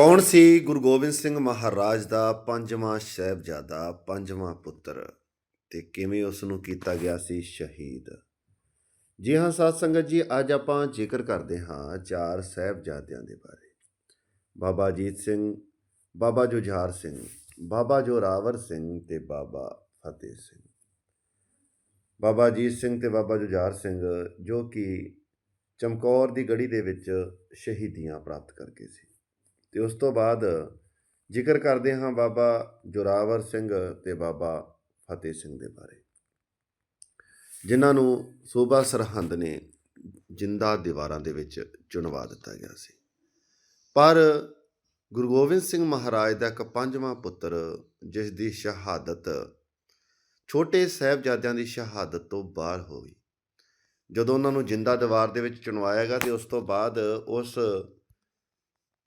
ਕੌਣ ਸੀ ਗੁਰੂ ਗੋਬਿੰਦ ਸਿੰਘ ਮਹਾਰਾਜ ਦਾ ਪੰਜਵਾਂ ਸਾਹਿਬਜ਼ਾਦਾ, ਪੰਜਵਾਂ ਪੁੱਤਰ ਤੇ ਕਿਵੇਂ ਉਸ ਨੂੰ ਕੀਤਾ ਗਿਆ ਸੀ ਸ਼ਹੀਦ? ਜੀ ਹਾਂ, ਸਾਧ ਸੰਗਤ ਜੀ, ਅੱਜ ਆਪਾਂ ਜ਼ਿਕਰ ਕਰਦੇ ਹਾਂ ਚਾਰ ਸਾਹਿਬਜ਼ਾਦਿਆਂ ਦੇ ਬਾਰੇ। ਬਾਬਾ ਅਜੀਤ ਸਿੰਘ, ਬਾਬਾ ਜੁਝਾਰ ਸਿੰਘ, ਬਾਬਾ ਜੋਰਾਵਰ ਸਿੰਘ ਤੇ ਬਾਬਾ ਫਤਿਹ ਸਿੰਘ। ਬਾਬਾ ਅਜੀਤ ਸਿੰਘ ਤੇ ਬਾਬਾ ਜੁਝਾਰ ਸਿੰਘ ਜੋ ਕਿ ਚਮਕੌਰ ਦੀ ਗੜੀ ਦੇ ਵਿੱਚ ਸ਼ਹੀਦੀਆਂ ਪ੍ਰਾਪਤ ਕਰਕੇ ਸੀ। ਤੇ ਉਸ ਤੋਂ ਬਾਅਦ ਜ਼ਿਕਰ ਕਰਦੇ ਹਾਂ ਬਾਬਾ ਜੋਰਾਵਰ ਸਿੰਘ ਤੇ ਬਾਬਾ ਫਤਿਹ ਸਿੰਘ ਦੇ ਬਾਰੇ। ਜਿਨ੍ਹਾਂ ਨੂੰ ਸੂਬਾ ਸਰਹੰਦ ਨੇ ਜਿੰਦਾ ਦੀਵਾਰਾਂ ਦੇ ਵਿੱਚ ਚੁਣਵਾ ਦਿੱਤਾ ਗਿਆ ਸੀ। ਪਰ ਗੁਰੂ ਗੋਬਿੰਦ ਸਿੰਘ ਮਹਾਰਾਜ ਦਾ ਇੱਕ ਪੰਜਵਾਂ ਪੁੱਤਰ, ਜਿਸ ਦੀ ਸ਼ਹਾਦਤ ਛੋਟੇ ਸਾਹਿਬਜ਼ਾਦਿਆਂ ਦੀ ਸ਼ਹਾਦਤ ਤੋਂ ਬਾਹਰ ਹੋ ਗਈ। ਜਦੋਂ ਉਹਨਾਂ ਨੂੰ ਜਿੰਦਾ ਦੀਵਾਰ ਦੇ ਵਿੱਚ ਚੁਣਵਾਇਆ ਗਿਆ ਤੇ ਉਸ ਤੋਂ ਬਾਅਦ ਉਸ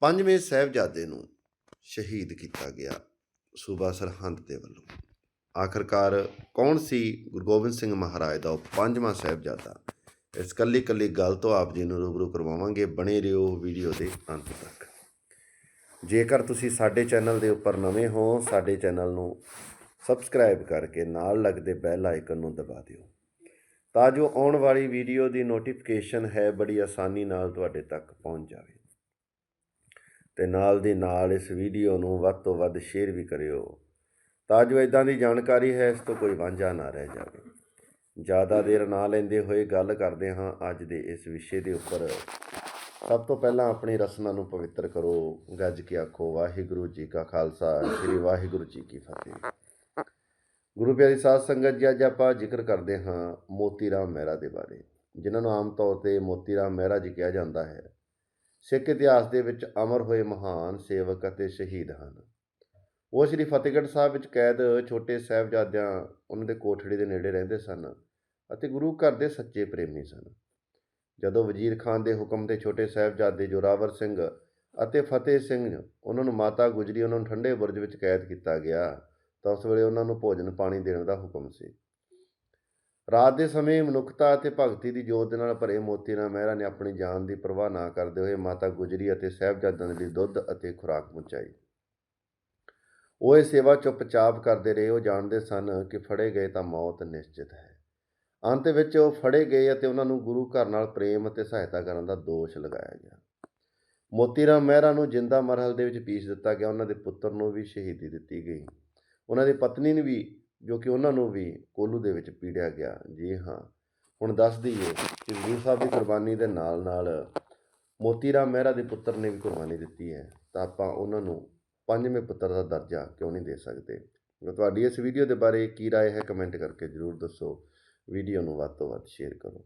ਪੰਜਵੇਂ ਸਾਹਿਬਜ਼ਾਦੇ ਨੂੰ ਸ਼ਹੀਦ ਕੀਤਾ ਗਿਆ ਸੂਬਾ ਸਰਹੰਦ ਦੇ ਵੱਲੋਂ। ਆਖਰਕਾਰ ਕੌਣ ਸੀ ਗੁਰੂ ਗੋਬਿੰਦ ਸਿੰਘ ਮਹਾਰਾਜ ਦਾ ਉਹ ਪੰਜਵਾਂ ਸਾਹਿਬਜ਼ਾਦਾ? ਇਸ ਕੱਲੀ ਕੱਲੀ ਗੱਲ ਤੋਂ ਆਪ ਜੀ ਨੂੰ ਰੂਬਰੂ ਕਰਵਾਵਾਂਗੇ। ਬਣੇ ਰਹੋ ਵੀਡੀਓ ਦੇ ਅੰਤ ਤੱਕ। ਜੇਕਰ ਤੁਸੀਂ ਸਾਡੇ ਚੈਨਲ ਦੇ ਉੱਪਰ ਨਵੇਂ ਹੋ, ਸਾਡੇ ਚੈਨਲ ਨੂੰ ਸਬਸਕ੍ਰਾਈਬ ਕਰਕੇ ਨਾਲ ਲੱਗਦੇ ਬੈਲ ਆਈਕਨ ਨੂੰ ਦਬਾ ਦਿਓ। ਤਾਂ ਜੋ ਆਉਣ ਵਾਲੀ ਵੀਡੀਓ ਦੀ ਨੋਟੀਫਿਕੇਸ਼ਨ ਹੈ, ਬੜੀ ਆਸਾਨੀ ਨਾਲ ਤੁਹਾਡੇ ਤੱਕ ਪਹੁੰਚ ਜਾਵੇ। ਤੇ ਨਾਲ ਦੀ ਨਾਲ ਇਸ ਵੀਡੀਓ ਨੂੰ ਵੱਧ ਤੋਂ ਵੱਧ ਸ਼ੇਅਰ ਵੀ ਕਰਿਓ। ਤਾਂ ਜੋ ਇਦਾਂ ਦੀ ਜਾਣਕਾਰੀ ਹੈ, ਇਸ ਤੋਂ ਕੋਈ ਵਾਂਝਾ ਨਾ ਰਹਿ ਜਾਵੇ। ਜ਼ਿਆਦਾ ਦੇਰ ਨਾ ਲੈਂਦੇ ਹੋਏ ਗੱਲ ਕਰਦੇ ਹਾਂ ਅੱਜ ਦੇ ਇਸ ਵਿਸ਼ੇ ਦੇ ਉੱਪਰ। ਸਭ ਤੋਂ ਪਹਿਲਾਂ ਆਪਣੀ ਰਸਨਾ ਨੂੰ ਪਵਿੱਤਰ ਕਰੋ। ਗੱਜ ਕੇ ਆਖੋ, ਵਾਹਿਗੁਰੂ ਜੀ ਕਾ ਖਾਲਸਾ, ਸ੍ਰੀ ਵਾਹਿਗੁਰੂ ਜੀ ਕੀ ਫਤਿਹ। ਗੁਰੂ ਪਿਆਰੀ ਸਾਧ ਸੰਗਤ ਜੀ, ਅੱਜ ਆਪਾਂ ਜ਼ਿਕਰ ਕਰਦੇ ਹਾਂ ਮੋਤੀ ਰਾਮ ਮਹਿਰਾ ਦੇ ਬਾਰੇ। ਜਿਨ੍ਹਾਂ ਨੂੰ ਆਮ ਤੌਰ ਤੇ ਮੋਤੀ ਰਾਮ ਮਹਿਰਾ ਜੀ ਕਿਹਾ ਜਾਂਦਾ ਹੈ। ਸਿੱਖ ਇਤਿਹਾਸ ਦੇ ਵਿੱਚ ਅਮਰ ਹੋਏ ਮਹਾਨ ਸੇਵਕ ਅਤੇ ਸ਼ਹੀਦ ਹਨ। ਉਹ ਸ੍ਰੀ ਫਤਿਹਗੜ੍ਹ ਸਾਹਿਬ ਵਿੱਚ ਕੈਦ ਛੋਟੇ ਸਾਹਿਬਜ਼ਾਦਿਆਂ, ਉਹਨਾਂ ਦੇ ਕੋਠੜੀ ਦੇ ਨੇੜੇ ਰਹਿੰਦੇ ਸਨ ਅਤੇ ਗੁਰੂ ਘਰ ਦੇ ਸੱਚੇ ਪ੍ਰੇਮੀ ਸਨ। ਜਦੋਂ ਵਜ਼ੀਰ ਖਾਨ ਦੇ ਹੁਕਮ ਤੇ ਛੋਟੇ ਸਾਹਿਬਜ਼ਾਦੇ ਜੋਰਾਵਰ ਸਿੰਘ ਅਤੇ ਫਤਿਹ ਸਿੰਘ ਉਹਨਾਂ ਨੂੰ ਮਾਤਾ ਗੁਜਰੀ, ਉਹਨਾਂ ਨੂੰ ਠੰਡੇ ਬੁਰਜ ਵਿੱਚ ਕੈਦ ਕੀਤਾ ਗਿਆ, ਤਾਂ ਉਸ ਵੇਲੇ ਉਹਨਾਂ ਨੂੰ ਭੋਜਨ ਪਾਣੀ ਦੇਣ ਦਾ ਹੁਕਮ ਸੀ। ਰਾਤ ਦੇ ਸਮੇਂ ਮਨੁੱਖਤਾ ਅਤੇ ਭਗਤੀ ਦੀ ਜੋਤ ਦੇ ਨਾਲ ਭਰੇ ਮੋਤੀ ਰਾਮ ਮਹਿਰਾ ਨੇ ਆਪਣੀ ਜਾਨ ਦੀ ਪਰਵਾਹ ਨਾ ਕਰਦੇ ਹੋਏ ਮਾਤਾ ਗੁਜਰੀ ਅਤੇ ਸਾਹਿਬਜ਼ਾਦਿਆਂ ਦੇ ਲਈ ਦੁੱਧ ਅਤੇ ਖੁਰਾਕ ਪਹੁੰਚਾਈ। ਉਹ ਇਹ ਸੇਵਾ ਚੁੱਪਚਾਪ ਕਰਦੇ ਰਹੇ, ਉਹ ਜਾਣਦੇ ਸਨ ਕਿ ਫੜੇ ਗਏ ਤਾਂ ਮੌਤ ਨਿਸ਼ਚਿਤ ਹੈ। ਅੰਤ ਵਿੱਚ ਉਹ ਫੜੇ ਗਏ ਅਤੇ ਉਹਨਾਂ ਨੂੰ ਗੁਰੂ ਘਰ ਨਾਲ ਪ੍ਰੇਮ ਅਤੇ ਸਹਾਇਤਾ ਕਰਨ ਦਾ ਦੋਸ਼ ਲਗਾਇਆ ਗਿਆ। ਮੋਤੀ ਰਾਮ ਮਹਿਰਾ ਨੂੰ ਜਿੰਦਾ ਮਰਹਲ ਦੇ ਵਿੱਚ ਪੀਸ ਦਿੱਤਾ ਗਿਆ। ਉਹਨਾਂ ਦੇ ਪੁੱਤਰ ਨੂੰ ਵੀ ਸ਼ਹੀਦੀ ਦਿੱਤੀ ਗਈ। ਉਹਨਾਂ ਦੀ ਪਤਨੀ ਨੂੰ ਵੀ ਜੋ ਕਿ ਉਹਨਾਂ ਨੂੰ ਵੀ ਕੋਲੂ ਦੇ ਵਿੱਚ ਪੀੜਿਆ ਗਿਆ ਜੀ ਹਾਂ ਹੁਣ ਦੱਸ ਦਈਏ ਕਿ ਗੁਰੂ ਸਾਹਿਬ ਦੀ ਕੁਰਬਾਨੀ ਦੇ ਨਾਲ ਨਾਲ ਮੋਤੀ ਰਾਮ ਮਹਿਰਾ ਦੇ ਪੁੱਤਰ ਨੇ ਵੀ ਕੁਰਬਾਨੀ ਦਿੱਤੀ ਹੈ ਤਾਂ ਆਪਾਂ ਉਹਨਾਂ ਨੂੰ ਪੰਜਵੇਂ ਪੁੱਤਰ ਦਾ ਦਰਜਾ ਕਿਉਂ ਨਹੀਂ ਦੇ ਸਕਦੇ ਤੁਹਾਡੀ ਇਸ ਵੀਡੀਓ ਦੇ ਬਾਰੇ ਕੀ رائے ਹੈ ਕਮੈਂਟ ਕਰਕੇ ਜ਼ਰੂਰ ਦੱਸੋ ਵੀਡੀਓ ਨੂੰ ਵੱਧ ਤੋਂ ਵੱਧ ਸ਼ੇਅਰ ਕਰੋ